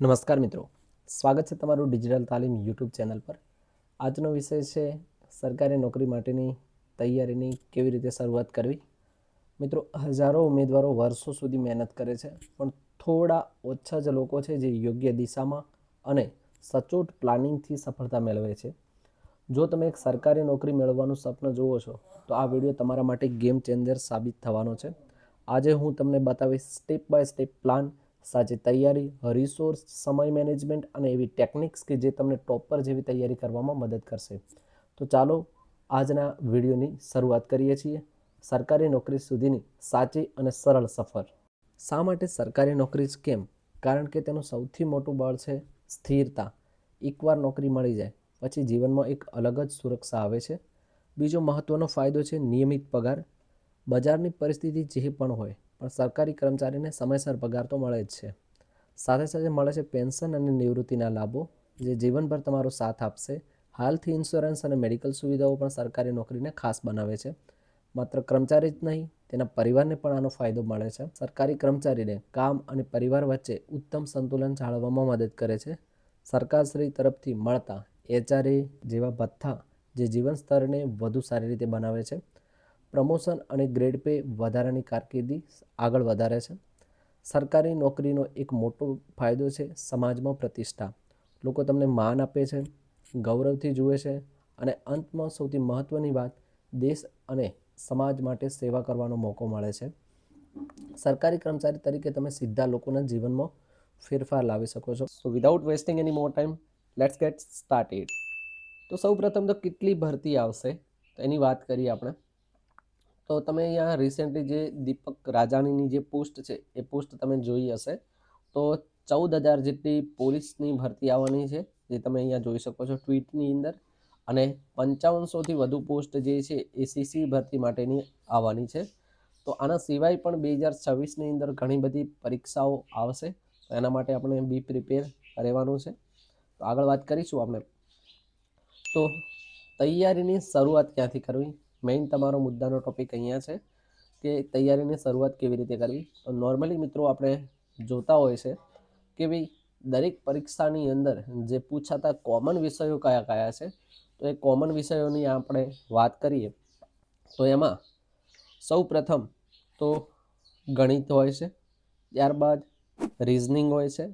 નમસ્કાર મિત્રો. સ્વાગત છે તમારું ડિજિટલ તાલીમ યુટ્યુબ ચેનલ પર. આજનો વિષય છે, સરકારી નોકરી માટેની તૈયારીની કેવી રીતે શરૂઆત કરવી? મિત્રો, હજારો ઉમેદવારો વર્ષો સુધી મહેનત કરે છે, પણ થોડા ઓછા જ લોકો છે જે યોગ્ય દિશામાં અને સચોટ પ્લાનિંગથી સફળતા મેળવે છે. જો તમે એક સરકારી નોકરી મેળવવાનું સ્વપ્ન જુઓ છો, તો આ વીડિયો તમારા માટે ગેમ ચેન્જર સાબિત થવાનો છે. આજે હું તમને બતાવીશ સ્ટેપ બાય સ્ટેપ પ્લાન સાચી તૈયારી રિસોર્સ સમય મેનેજમેન્ટ અને એવી ટેકનિક્સ કે જે તમને ટોપર જેવી તૈયારી કરવામાં મદદ કરશે. તો ચાલો આજના વિડીયોની શરૂઆત કરીએ છીએ. સરકારી નોકરી સુધીની સાચી અને સરળ સફર. શા માટે સરકારી નોકરી જ કેમ? કારણ કે તેનું સૌથી મોટું બળ છે સ્થિરતા. એકવાર નોકરી મળી જાય, પછી જીવનમાં એક અલગ જ સુરક્ષા આવે છે. બીજો મહત્ત્વનો ફાયદો છે નિયમિત પગાર. બજારની પરિસ્થિતિ જે પણ હોય પણ સરકારી કર્મચારીને સમયસર પગાર તો મળે જ છે. સાથે સાથે મળે છે પેન્શન અને નિવૃત્તિના લાભો, જે જીવનભર તમારો સાથ આપશે. હાલથી ઇન્સ્યોરન્સ અને મેડિકલ સુવિધાઓ પણ સરકારી નોકરીને ખાસ બનાવે છે. માત્ર કર્મચારી જ નહીં, તેના પરિવારને પણ આનો ફાયદો મળે છે. સરકારી કર્મચારીને કામ અને પરિવાર વચ્ચે ઉત્તમ સંતુલન જાળવવામાં મદદ કરે છે. સરકારશ્રી તરફથી મળતા એચઆરએ જેવા ભથ્થા, જે જીવન સ્તરને વધુ સારી રીતે બનાવે છે. પ્રમોશન અને ગ્રેડ પે વધારાની કારકિર્દી આગળ વધારે છે. સરકારી નોકરીનો એક મોટો ફાયદો છે સમાજમાં પ્રતિષ્ઠા. લોકો તમને માન આપે છે, ગૌરવથી જુએ છે અને અંતમાં સૌથી મહત્ત્વની વાત દેશ અને સમાજ માટે સેવા કરવાનો મોકો મળે છે. સરકારી કર્મચારી તરીકે તમે સીધા લોકોના જીવનમાં ફેરફાર લાવી શકો છો. So without wasting any more time let's get started તો સૌ પ્રથમ તો કેટલી ભરતી આવશે? તો એની વાત કરીએ આપણે. તો તમે અહીંયા રિસેન્ટલી જે દીપક રાજાણીની જે પોસ્ટ છે, એ પોસ્ટ તમે જોઈ હશે. તો ચૌદ હજાર જેટલી પોલીસની ભરતી આવવાની છે, જે તમે અહીંયા જોઈ શકો છો ટ્વીટની અંદર. અને પંચાવનસોથી વધુ પોસ્ટ જે છે, એ સીસી ભરતી માટેની આવવાની છે. તો આના સિવાય પણ બે હજાર છવ્વીસની અંદર ઘણી બધી પરીક્ષાઓ આવશે. એના માટે આપણે બી પ્રિપેર રહેવાનું છે. તો આગળ વાત કરીશું આપણે. તો તૈયારીની શરૂઆત ક્યાંથી કરવી? મેઇન તમારો મુદ્દાનો ટોપિક અહીંયા છે કે તૈયારીની શરૂઆત કેવી રીતે કરવી? તો નોર્મલી મિત્રો આપણે જોતા હોય છે કે ભાઈ દરેક પરીક્ષાની અંદર જે પૂછાતા કોમન વિષયો કયા કયા છે, તો એ કોમન વિષયોની આપણે વાત કરીએ, તો એમાં સૌ પ્રથમ તો ગણિત હોય છે, ત્યારબાદ રિઝનિંગ હોય છે,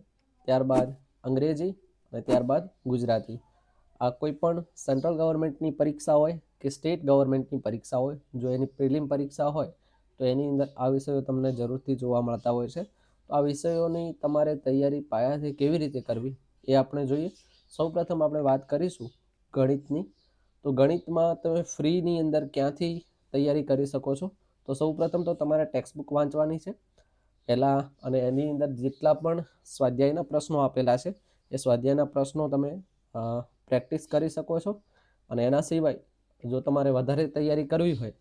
ત્યારબાદ અંગ્રેજી અને ત્યારબાદ ગુજરાતી. આ કોઈ પણ સેન્ટ્રલ ગવર્મેન્ટની પરીક્ષા હોય કે સ્ટેટ ગવર્મેન્ટની પરીક્ષા હોય, જો એની પ્રિલિમ પરીક્ષા હોય, તો એની અંદર આ વિષયો તમને જરૂરથી જોવા મળતા હોય છે. તો આ વિષયોની તમારે તૈયારી પાયાથી કેવી રીતે કરવી એ આપણે જોઈએ. સૌપ્રથમ આપણે વાત કરીશું ગણિતની. તો ગણિતમાં તમે ફ્રીની અંદર ક્યાંથી તૈયારી કરી શકો છો? તો સૌપ્રથમ તો તમારે ટેક્સ્ટબુક વાંચવાની છે. પહેલાં અને એની અંદર જેટલા પણ સ્વાધ્યાયના પ્રશ્નો આપેલા છે, એ સ્વાધ્યાયના પ્રશ્નો તમે પ્રેક્ટિસ કરી શકો છો. અને એના સિવાય જો તમારે વધારે તૈયારી કરવી હોય,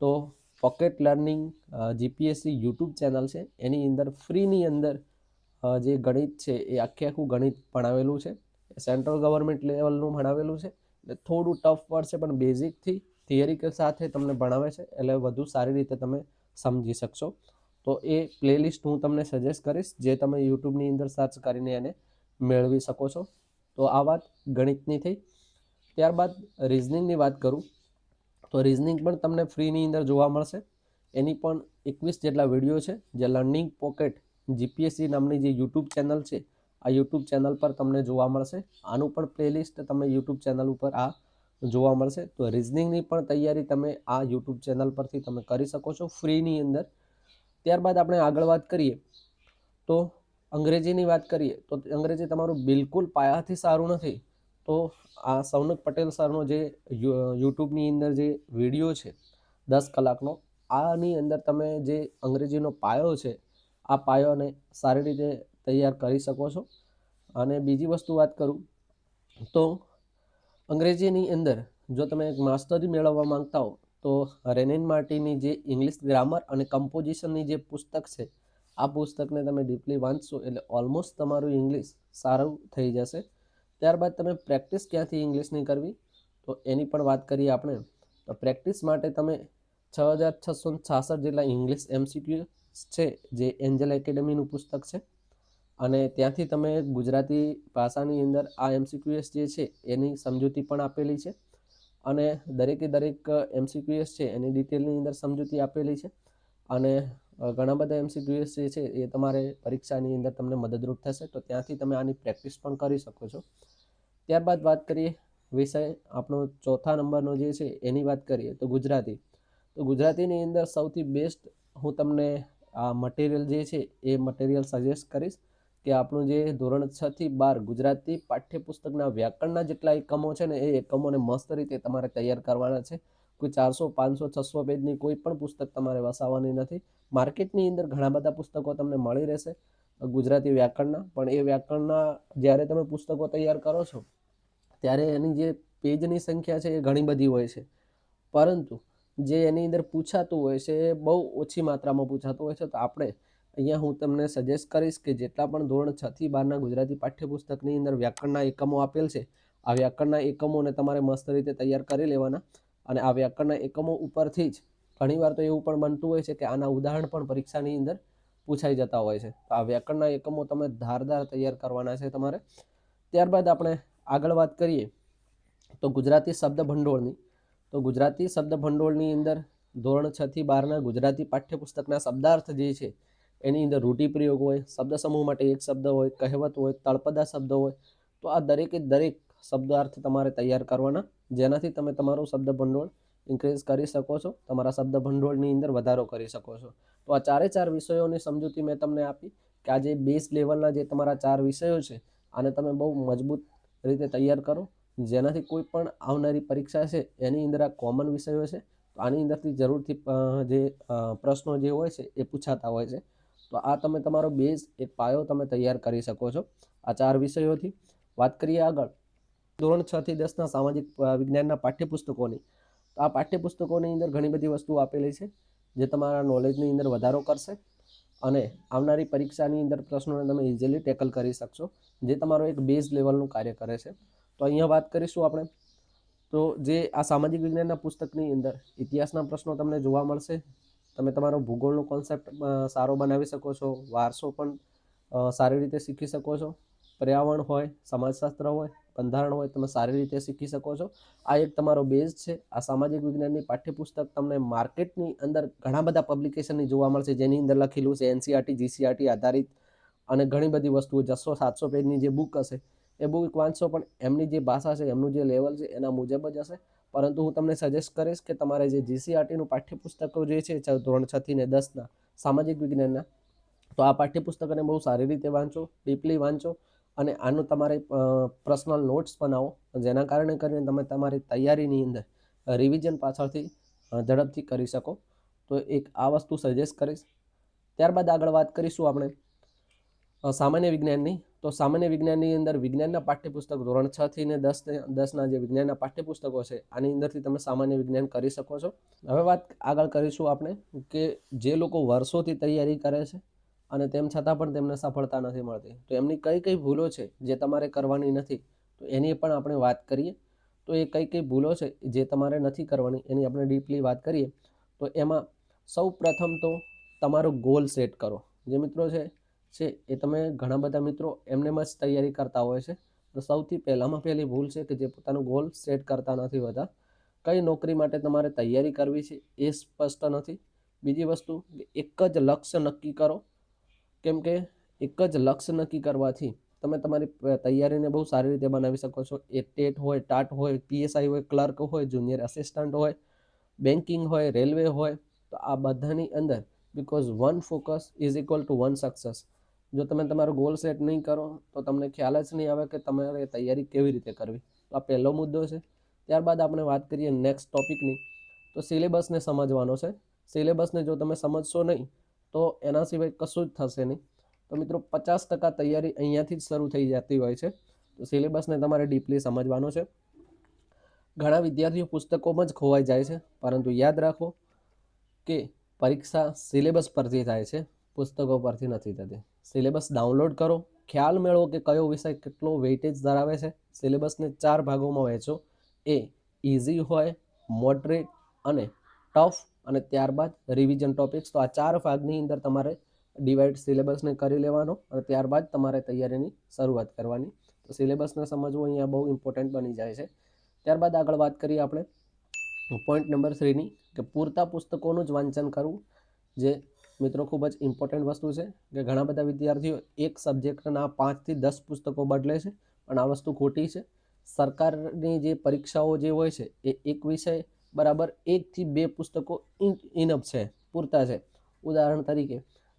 તો pocket learning GPSC YouTube channel છે. એની અંદર ફ્રીની અંદર જે ગણિત છે એ આખે આખું ગણિત ભણાવેલું છે. સેન્ટ્રલ ગવર્મેન્ટ લેવલનું ભણાવેલું છે. એટલે થોડું ટફ પડશે પણ બેઝિકથી થિયરી સાથે તમને ભણાવે છે. એટલે વધુ સારી રીતે તમે સમજી શકશો. તો એ પ્લેલિસ્ટ હું તમને સજેસ્ટ કરીશ, જે તમે યુટ્યુબની અંદર સર્ચ કરીને એને મેળવી શકો છો. તો આ વાત ગણિતની થઈ. ત્યારબાદ રિઝનિંગની વાત કરું, તો રિઝનિંગ પણ તમને ફ્રીની અંદર જોવા મળશે. એની પણ એકવીસ જેટલા વીડિયો છે, જે લર્નિંગ પોકેટ જીપીએસસી નામની જે યુટ્યુબ ચેનલ છે, આ યુટ્યુબ ચેનલ પર તમને જોવા મળશે. આનું પણ પ્લેલિસ્ટ તમે યુટ્યુબ ચેનલ ઉપર આ જોવા મળશે. તો રિઝનિંગની પણ તૈયારી તમે આ યુટ્યુબ ચેનલ પરથી તમે કરી શકો છો ફ્રીની અંદર. ત્યારબાદ આપણે આગળ વાત કરીએ, તો અંગ્રેજીની વાત કરીએ, તો અંગ્રેજી તમારું બિલકુલ પાયાથી સારું નથી. તો આ સૌનક પટેલ સરનો જે યુટ્યુબની અંદર જે વીડિયો છે, દસ કલાકનો, આની અંદર તમે જે અંગ્રેજીનો પાયો છે, આ પાયોને સારી રીતે તૈયાર કરી શકો છો. અને બીજી વસ્તુ વાત કરું, તો અંગ્રેજીની અંદર જો તમે એક માસ્ટરી મેળવવા માંગતા હો, તો રેનેન માર્ટીની જે ઇંગ્લિશ ગ્રામર અને કમ્પોઝિશનની જે પુસ્તક છે, આ પુસ્તકને તમે ડીપલી વાંચશો એટલે ઓલમોસ્ટ તમારું ઇંગ્લિશ સારું થઈ જશે. ત્યારબાદ તમે પ્રેક્ટિસ ક્યાંથી ઇંગ્લિશની કરવી? તો એની પણ વાત કરીએ આપણે. તો પ્રેક્ટિસ માટે તમે છ હજાર છસો છાસઠ જેટલા ઇંગ્લિશ એમસીક્યુ છે, જે એન્જલ એકેડમીનું પુસ્તક છે. અને ત્યાંથી તમે ગુજરાતી ભાષાની અંદર આ એમસીક્યુએસ જે છે, એની સમજૂતી પણ આપેલી છે. અને દરેકે દરેક એમસીક્યુએસ છે, એની ડિટેલની અંદર સમજૂતી આપેલી છે. અને ઘણા બધા એમસીક્યુએસ જે છે, એ તમારે પરીક્ષાની અંદર તમને મદદરૂપ થશે. તો ત્યાંથી તમે આની પ્રેક્ટિસ પણ કરી શકો છો. ત્યારબાદ વાત કરીએ વિષય, આપણો ચોથા નંબરનો જે છે, એની વાત કરીએ તો ગુજરાતી. તો ગુજરાતીની અંદર સૌથી બેસ્ટ હું તમને આ મટીરિયલ જે છે, એ મટીરિયલ સજેસ્ટ કરીશ કે આપણું જે ધોરણ છ થી બાર ગુજરાતી પાઠ્યપુસ્તકના વ્યાકરણના જેટલા એકમો છે ને, એ એકમોને મસ્ત રીતે તમારે તૈયાર કરવાના છે. કોઈ ચારસો, પાંચસો, છસો પેજની કોઈ પણ પુસ્તક તમારે વસાવવાની નથી. માર્કેટની અંદર ઘણા બધા પુસ્તકો તમને મળી રહેશે. ગુજરાતી વ્યાકરણના. પણ એ વ્યાકરણના જ્યારે તમે પુસ્તકો તૈયાર કરો છો, ત્યારે એની જે પેજની સંખ્યા છે એ ઘણી બધી હોય છે. પરંતુ જે એની અંદર પૂછાતું હોય છે, એ બહુ ઓછી માત્રામાં પૂછાતું હોય છે. તો આપણે અહીંયા હું તમને સજેસ્ટ કરીશ કે જેટલા પણ ધોરણ છ થી બારના ગુજરાતી પાઠ્યપુસ્તકની અંદર વ્યાકરણના એકમો આપેલ છે, આ વ્યાકરણના એકમોને તમારે મસ્ત રીતે તૈયાર કરી લેવાના. અને આ વ્યાકરણના એકમો ઉપરથી જ ઘણીવાર તો એવું પણ બનતું હોય છે કે આના ઉદાહરણ પણ પરીક્ષાની અંદર પૂછાઈ જતા હોય છે. આ વ્યાકરણના એકમો તમે ધારદાર તૈયાર કરવાના છે તમારે. ત્યારબાદ આપણે આગળ વાત કરીએ તો ગુજરાતી શબ્દ ભંડોળની તો ગુજરાતી શબ્દ ભંડોળની અંદર ધોરણ છ થી બારના ગુજરાતી પાઠ્યપુસ્તકના શબ્દાર્થ જે છે, એની અંદર રૂઢિપ્રયોગ હોય, શબ્દ સમૂહ માટે એક શબ્દ હોય, કહેવત હોય, તળપદા શબ્દ હોય, તો આ દરેકે દરેક શબ્દાર્થ તમારે તૈયાર કરવાના. જેનાથી તમે તમારું શબ્દ ભંડોળ ઇન્ક્રીઝ કરી શકો છો. તમારા શબ્દ ભંડોળની અંદર વધારો કરી શકો છો. તો આ ચારે ચાર વિષયોની સમજૂતી મેં તમને આપી કે આ જે બેઝ લેવલના જે તમારા ચાર વિષયો છે, આને તમે બહુ મજબૂત રીતે તૈયાર કરો. જેનાથી કોઈ પણ આવનારી પરીક્ષા છે, એની અંદર આ કોમન વિષયો છે, તો આની અંદરથી જરૂરથી જે પ્રશ્નો જે હોય છે, એ પૂછાતા હોય છે. તો આ તમે તમારો બેઝ એક પાયો તમે તૈયાર કરી શકો છો. આ ચાર વિષયોથી વાત કરીએ આગળ. ધોરણ છ થી દસના સામાજિક વિજ્ઞાનના પાઠ્યપુસ્તકોની. તો આ પાઠ્યપુસ્તકોની અંદર ઘણી બધી વસ્તુઓ આપેલી છે, જે તમારા નોલેજની અંદર વધારો કરશે અને આવનારી પરીક્ષાની અંદર પ્રશ્નોને તમે ઇઝીલી ટેકલ કરી શકશો, જે તમારો એક બેઝ લેવલનું કાર્ય કરે છે. તો અહીંયા વાત કરીશું આપણે. તો જે આ સામાજિક વિજ્ઞાનના પુસ્તકની અંદર ઇતિહાસના પ્રશ્નો તમને જોવા મળશે. તમે તમારો ભૂગોળનો કોન્સેપ્ટ સારો બનાવી શકો છો, વારસો પણ સારી રીતે શીખી શકો છો. પર્યાવરણ હોય, સમાજશાસ્ત્ર હોય બંધારણ હોય, તમે સારી રીતે શીખી શકો છો. આ એક તમારો બેઝ છે. આ સામાજિક વિજ્ઞાનની પાઠ્યપુસ્તક તમને માર્કેટની અંદર ઘણા બધા પબ્લિકેશનની જોવા મળશે. જેની અંદર લખેલું છે એનસીઆરટી જીસીઆરટી આધારિત અને ઘણી બધી વસ્તુઓ. છસો સાતસો પેજની જે બુક હશે, એ બુક વાંચશો પણ એમની જે ભાષા છે, એમનું જે લેવલ છે, એના મુજબ જ હશે. પરંતુ હું તમને સજેસ્ટ કરીશ કે તમારે જે જીસીઆરટીનું પાઠ્યપુસ્તકો જે છે ધોરણ છ ને દસના સામાજિક વિજ્ઞાનના, તો આ પાઠ્યપુસ્તકોને બહુ સારી રીતે વાંચો ડીપલી વાંચો. અને આનું તમારે પર્સનલ નોટ્સ બનાવો. જેના કારણે કરીને તમે તમારી તૈયારીની અંદર રિવિઝન પાછળથી ઝડપથી કરી શકો. તો એક આ વસ્તુ સજેસ્ટ કરીશ. ત્યારબાદ આગળ વાત કરીશું આપણે સામાન્ય વિજ્ઞાનની. તો સામાન્ય વિજ્ઞાનની અંદર વિજ્ઞાનના પાઠ્યપુસ્તક ધોરણ છ થી ને દસ દસના જે વિજ્ઞાનના પાઠ્યપુસ્તકો છે, આની અંદરથી તમે સામાન્ય વિજ્ઞાન કરી શકો છો. હવે વાત આગળ કરીશું આપણે કે જે લોકો વર્ષોથી તૈયારી કરે છે અને તેમ છતાં પણ તેમને સફળતા નથી મળતી. તો એમની કઈ કઈ ભૂલો છે જે તમારે કરવાની નથી, તો એની પણ આપણે વાત કરીએ. તો એ કઈ કઈ ભૂલો છે જે તમારે નથી કરવાની, એની આપણે ડીપલી વાત કરીએ. તો એમાં સૌ પ્રથમ તો તમારો ગોલ સેટ કરો. જે મિત્રો છે છે એ તમે ઘણા બધા મિત્રો એમનેમ જ તૈયારી કરતા હોય છે. તો સૌથી પહેલામાં પહેલી ભૂલ છે કે જે પોતાનો ગોલ સેટ કરતા નથી હોતા. કઈ નોકરી માટે તમારે તૈયારી કરવી છે એ સ્પષ્ટ નથી. બીજી વસ્તુ, એક જ લક્ષ્ય નક્કી કરો. કેમ કે એક જ લક્ષ્ય નક્કી કરવાથી તમે તમારી તૈયારીને બહુ સારી રીતે બનાવી શકો છો. એ ટેટ હોય ટાટ હોય પીએસઆઈ હોય, ક્લર્ક હોય, જુનિયર અસિસ્ટન્ટ હોય, બેન્કિંગ હોય, રેલવે હોય, તો આ બધાની અંદર because one focus is equal to one success જો તમે તમારો ગોલ સેટ નહીં કરો, તો તમને ખ્યાલ જ નહીં આવે કે તમારે તૈયારી કેવી રીતે કરવી. તો આ પહેલો મુદ્દો છે. ત્યારબાદ આપણે વાત કરીએ નેક્સ્ટ ટોપિકની તો સિલેબસને સમજવાનો છે. સિલેબસને જો તમે સમજશો નહીં તો એના સિવાય કશું જ થશે નહીં. તો મિત્રો, પચાસ ટકા તૈયારી અહીંયાથી જ શરૂ થઈ જતી હોય છે. તો સિલેબસને તમારે ડીપલી સમજવાનો છે. ઘણા વિદ્યાર્થીઓ પુસ્તકોમાં જ ખોવાઈ જાય છે. પરંતુ યાદ રાખો કે પરીક્ષા સિલેબસ પરથી થાય છે. પુસ્તકો પરથી નથી થતી. સિલેબસ ડાઉનલોડ કરો. ખ્યાલ મેળવો કે કયો વિષય કેટલો વેઇટેજ ધરાવે છે. સિલેબસને ચાર ભાગોમાં વહેંચો. એ ઇઝી હોય મોડરેટ અને ટફ અને ત્યારબાદ રિવિઝન ટોપિક્સ તો આ ચાર ભાગની અંદર તમારે ડિવાઈડ સિલેબસને કરી લેવાનો અને ત્યારબાદ તમારે તૈયારીની શરૂઆત કરવાની. તો સિલેબસને સમજવું અહીંયા બહુ ઇમ્પોર્ટન્ટ બની જાય છે. ત્યારબાદ આગળ વાત કરીએ આપણે પોઈન્ટ નંબર થ્રીની કે પૂરતા પુસ્તકોનું જ વાંચન કરવું, જે મિત્રો ખૂબ જ ઇમ્પોર્ટન્ટ વસ્તુ છે, કે ઘણા બધા વિદ્યાર્થીઓ એક સબ્જેક્ટના પાંચથી દસ પુસ્તકો બદલે છે, પણ આ વસ્તુ ખોટી છે. સરકારની જે પરીક્ષાઓ જે હોય છે, એ એક વિષય બરાબર એકથી બે પુસ્તકો ઇનફ છે, પૂરતા છે. ઉદાહરણ તરીકે,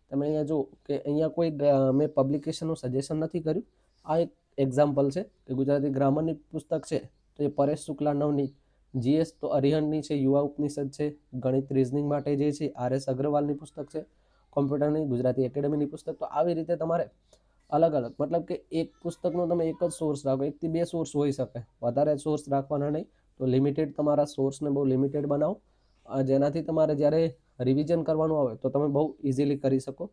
તમે અહીંયા જુઓ કે અહીંયા કોઈ મેં પબ્લિકેશનનું સજેશન નથી કર્યું. આ એક એક્ઝામ્પલ છે કે ગુજરાતી ગ્રામરની પુસ્તક છે, તો એ પરેશ શુક્લા નવની જીએસ તો અરિહંતની છે, યુવા ઉપનિષદ છે, ગણિત રિઝનિંગ માટે જે છે, આર એસ અગ્રવાલની પુસ્તક છે, કોમ્પ્યુટરની, ગુજરાતી એકેડેમીની પુસ્તક, તો આવી રીતે તમારે અલગ અલગ, મતલબ કે એક પુસ્તકનો તમે એક જ સોર્સ રાખો એકથી બે સોર્સ હોઈ શકે. વધારે સોર્સ રાખવાના નહીં તો લિમિટેડ તમારા સોર્સને બહુ લિમિટેડ બનાવો. જેનાથી તમારે જ્યારે રિવિઝન કરવાનું આવે તો તમે બહુ ઇઝીલી કરી શકો.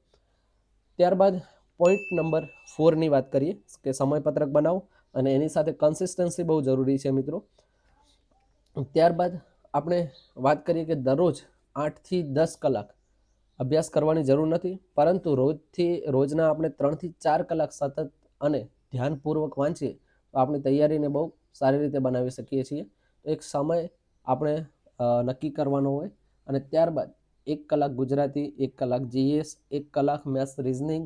ત્યારબાદ પોઈન્ટ નંબર ફોરની વાત કરીએ કે સમયપત્રક બનાવો અને એની સાથે કન્સિસ્ટન્સી બહુ જરૂરી છે મિત્રો. ત્યારબાદ આપણે વાત કરીએ કે દરરોજ આઠથી દસ કલાક અભ્યાસ કરવાની જરૂર નથી, પરંતુ રોજથી, રોજના આપણે ત્રણથી ચાર કલાક સતત અને ધ્યાનપૂર્વક વાંચીએ તો આપણી તૈયારીને બહુ સારી રીતે બનાવી શકીએ છીએ. તો એક સમય આપણે નક્કી કરવાનો હોય અને ત્યારબાદ એક કલાક ગુજરાતી, એક કલાક જીએસ એક કલાક મેથ્સ રિઝનિંગ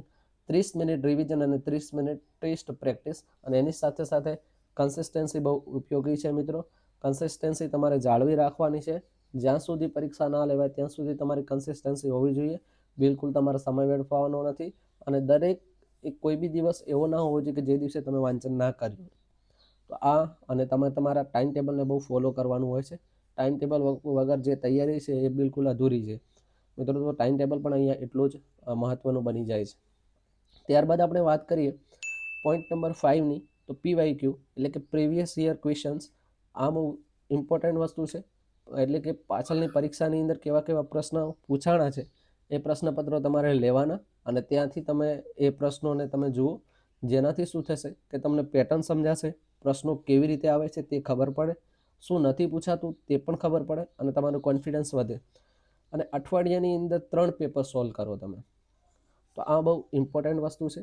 ત્રીસ મિનિટ રિવિઝન અને ત્રીસ મિનિટ ટેસ્ટ પ્રેક્ટિસ અને એની સાથે સાથે કન્સિસ્ટન્સી બહુ ઉપયોગી છે મિત્રો. કન્સિસ્ટન્સી તમારે જાળવી રાખવાની છે. જ્યાં સુધી પરીક્ષા ના લેવાય ત્યાં સુધી તમારી કન્સિસ્ટન્સી હોવી જોઈએ. બિલકુલ તમારે સમય વેડફાવાનો નથી અને દરેક કોઈ બી દિવસ એવો ના હોવો જોઈએ કે જે દિવસે તમે વાંચન ના કર્યું. તો આ અને તમે તમારા ટાઈમ ટેબલને બહુ ફોલો કરવાનું હોય છે. ટાઈમ ટેબલ વગર જે તૈયારી છે એ બિલકુલ અધૂરી છે. મિત્રો, તો ટાઈમ ટેબલ પણ અહીંયા એટલું જ મહત્ત્વનું બની જાય છે. ત્યારબાદ આપણે વાત કરીએ પોઈન્ટ નંબર ફાઇવની તો પીવાય ક્યુ એટલે કે પ્રીવિયસ યર ક્વેશ્ચન્સ આ બહુ ઇમ્પોર્ટન્ટ વસ્તુ છે. એટલે કે પાછળની પરીક્ષાની અંદર કેવા કેવા પ્રશ્ન પૂછાણા છે એ પ્રશ્નપત્રો તમારે લેવાના અને ત્યાંથી તમે એ પ્રશ્નોને તમે જુઓ. જેનાથી શું થશે કે તમને પેટર્ન સમજાશે પ્રશ્નો કેવી રીતે આવે છે તે ખબર પડે. શું નથી પૂછાતું તે પણ ખબર પડે અને તમારું કોન્ફિડન્સ વધે. અને અઠવાડિયાની અંદર ત્રણ પેપર સોલ્વ કરો તમે. તો આ બહુ ઇમ્પોર્ટન્ટ વસ્તુ છે.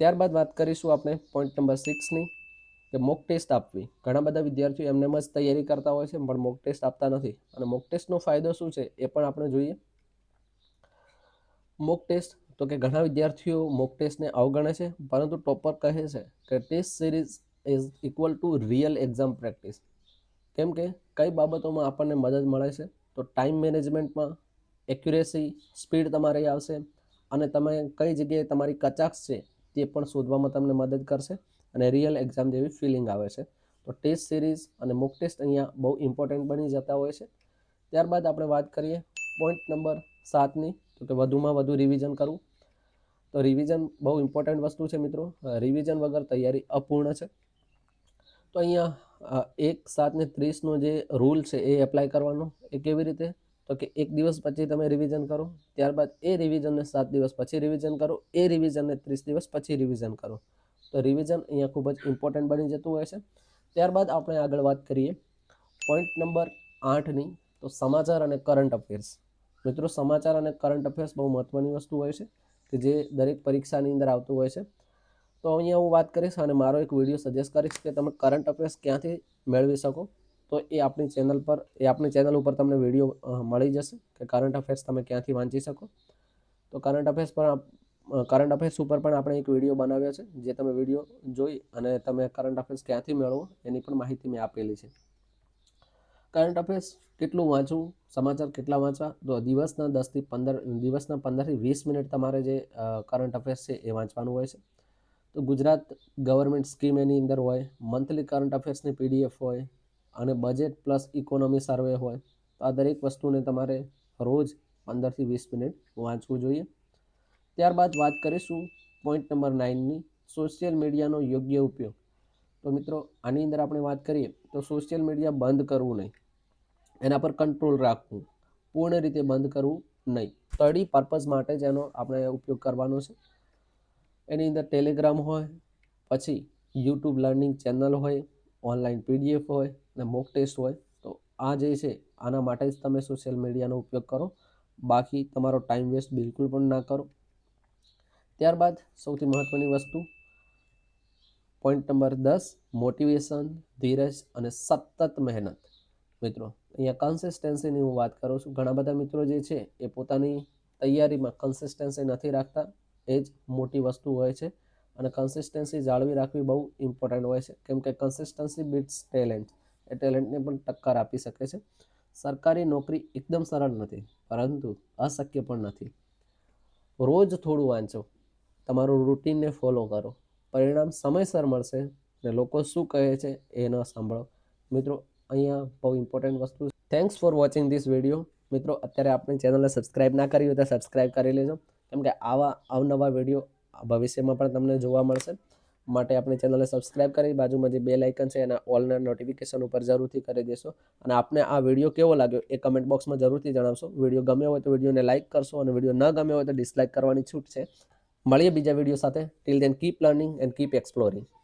ત્યારબાદ વાત કરીશું આપણે પોઈન્ટ નંબર સિક્સની કે મોક ટેસ્ટ આપવી. ઘણા બધા વિદ્યાર્થીઓ એમને જ તૈયારી કરતા હોય છે, પણ મોક ટેસ્ટ આપતા નથી. અને મોક ટેસ્ટનો ફાયદો શું છે એ પણ આપણે જોઈએ. મોક ટેસ્ટ તો કે ઘણા વિદ્યાર્થીઓ મોક ટેસ્ટને અવગણે છે, પરંતુ ટોપર કહે છે કે test series is equal to real exam practice કેમ કે કઈ બાબતોમાં આપણને મદદ મળે છે? તો ટાઈમ મેનેજમેન્ટમાં એક્યુરેસી સ્પીડ તમારી આવશે અને તમે કઈ જગ્યાએ તમારી કચાક્ષ છે તે પણ શોધવામાં તમને મદદ કરશે અને રિયલ એક્ઝામ જેવી ફિલિંગ આવે છે. તો ટેસ્ટ સિરીઝ અને મોક ટેસ્ટ અહીંયા બહુ ઇમ્પોર્ટન્ટ બની જતા હોય છે. ત્યારબાદ આપણે વાત કરીએ પોઈન્ટ નંબર સાતની, તો કે વધુમાં વધુ રિવિઝન કરવું. તો રિવિઝન બહુ ઇમ્પોર્ટન્ટ વસ્તુ છે મિત્રો. રિવિઝન વગર તૈયારી અપૂર્ણ છે. તો અહીંયા એક, સાત ને ત્રીસનો જે રૂલ છે એ એપ્લાય કરવાનો. એ કેવી રીતે? તો કે એક દિવસ પછી તમે રિવિઝન કરો, ત્યારબાદ એ રિવિઝનને સાત દિવસ પછી રિવિઝન કરો, એ રિવિઝનને ત્રીસ દિવસ પછી રિવિઝન કરો. તો રિવિઝન અહીંયા ખૂબ જ ઇમ્પોર્ટન્ટ બની જતું હોય છે. ત્યારબાદ આપણે આગળ વાત કરીએ. પોઈન્ટ નંબર આઠની તો સમાચાર અને કરંટ અફેર્સ મિત્રો, સમાચાર અને કરંટ અફેર્સ બહુ મહત્ત્વની વસ્તુ હોય છે. કે જે દરેક પરીક્ષાની અંદર આવતું હોય છે. તો અહીંયા હું વાત કરીશ અને મારો એક વીડિયો સજેસ્ટ કરીશ કે તમે કરંટ અફેર્સ ક્યાંથી મેળવી શકો. તો એ આપણી ચેનલ પર, એ આપણી ચેનલ ઉપર તમને વીડિયો મળી જશે કે કરંટ અફેર્સ તમે ક્યાંથી વાંચી શકો. તો કરંટ અફેર્સ પર કરંટ અફેર્સ ઉપર પણ આપણે એક વીડિયો બનાવ્યો છે, જે તમે વીડિયો જોઈ અને તમે કરંટ અફેર્સ ક્યાંથી મેળવો એની પણ માહિતી મેં આપેલી છે. કરંટ અફેર્સ કેટલું વાંચવું, સમાચાર કેટલા વાંચવા? તો દિવસના દસથી પંદર, દિવસના પંદરથી વીસ મિનિટ તમારે જે કરંટ અફેર્સ છે એ વાંચવાનું હોય છે. તો ગુજરાત ગવર્મેન્ટ સ્કીમ એની અંદર હોય મંથલી કરંટ અફેર્સની પીડીએફ હોય, અને બજેટ પ્લસ ઇકોનોમી સર્વે હોય. તો આ દરેક વસ્તુને તમારે રોજ પંદરથી વીસ મિનિટ વાંચવું જોઈએ. ત્યારબાદ વાત કરીશું પોઈન્ટ નંબર નાઇનની સોશિયલ મીડિયાનો યોગ્ય ઉપયોગ. તો મિત્રો, આની અંદર આપણે વાત કરીએ તો સોશિયલ મીડિયા બંધ કરવું નહીં. એના પર કંટ્રોલ રાખવું. પૂર્ણ રીતે બંધ કરવું નહીં. સ્ટડી પર્પઝ માટે જ એનો આપણે ઉપયોગ કરવાનો છે. એની અંદર ટેલિગ્રામ હોય, પછી યુટ્યુબ લર્નિંગ ચેનલ હોય ઓનલાઈન પીડીએફ હોય, અને મોક ટેસ્ટ હોય. તો આ જે છે, આના માટે જ તમે સોશિયલ મીડિયાનો ઉપયોગ કરો. બાકી તમારો ટાઈમ વેસ્ટ બિલકુલ પણ ના કરો. ત્યારબાદ સૌથી મહત્ત્વની વસ્તુ પોઈન્ટ નંબર દસ, મોટિવેશન, ધીરજ અને સતત મહેનત. મિત્રો, અહીંયા કન્સિસ્ટન્સીની હું વાત કરું છું. ઘણા બધા મિત્રો જે છે એ પોતાની તૈયારીમાં કન્સિસ્ટન્સી નથી રાખતા. એ જ મોટી વસ્તુ હોય છે અને કન્સિસ્ટન્સી જાળવી રાખવી બહુ ઇમ્પોર્ટન્ટ હોય છે. કેમ કે કન્સિસ્ટન્સી બીટ્સ ટેલેન્ટ એ ટેલેન્ટને પણ ટક્કર આપી શકે છે. સરકારી નોકરી એકદમ સરળ નથી, પરંતુ અશક્ય પણ નથી. રોજ થોડું વાંચો. તમારું રૂટીનને ફોલો કરો. પરિણામ સમયસર મળશે અને લોકો શું કહે છે એ ન સાંભળો. મિત્રો, અહીંયા બહુ ઇમ્પોર્ટન્ટ વસ્તુ thanks for watching this video મિત્રો, અત્યારે આપણી ચેનલને સબસ્ક્રાઇબ ના કરી હોય તો સબસ્ક્રાઈબ કરી લેજો. કેમ કે આવા અવનવા વીડિયો ભવિષ્યમાં પણ તમને જોવા મળશે. માટે આપણી ચેનલને સબસ્ક્રાઇબ કરી, બાજુમાં જે બે લાઇકન છે એના ઓલના નોટિફિકેશન ઉપર જરૂરથી કરી દેશો. અને આપને આ વીડિયો કેવો લાગ્યો એ કમેન્ટ બોક્સમાં જરૂરથી જણાવશો. વીડિયો ગમ્યો હોય તો વિડીયોને લાઇક કરશો અને વીડિયો ન ગમ્યો હોય તો ડિસલાઇક કરવાની છૂટ છે. મળીએ બીજા વીડિયો સાથે. Till then keep learning and keep exploring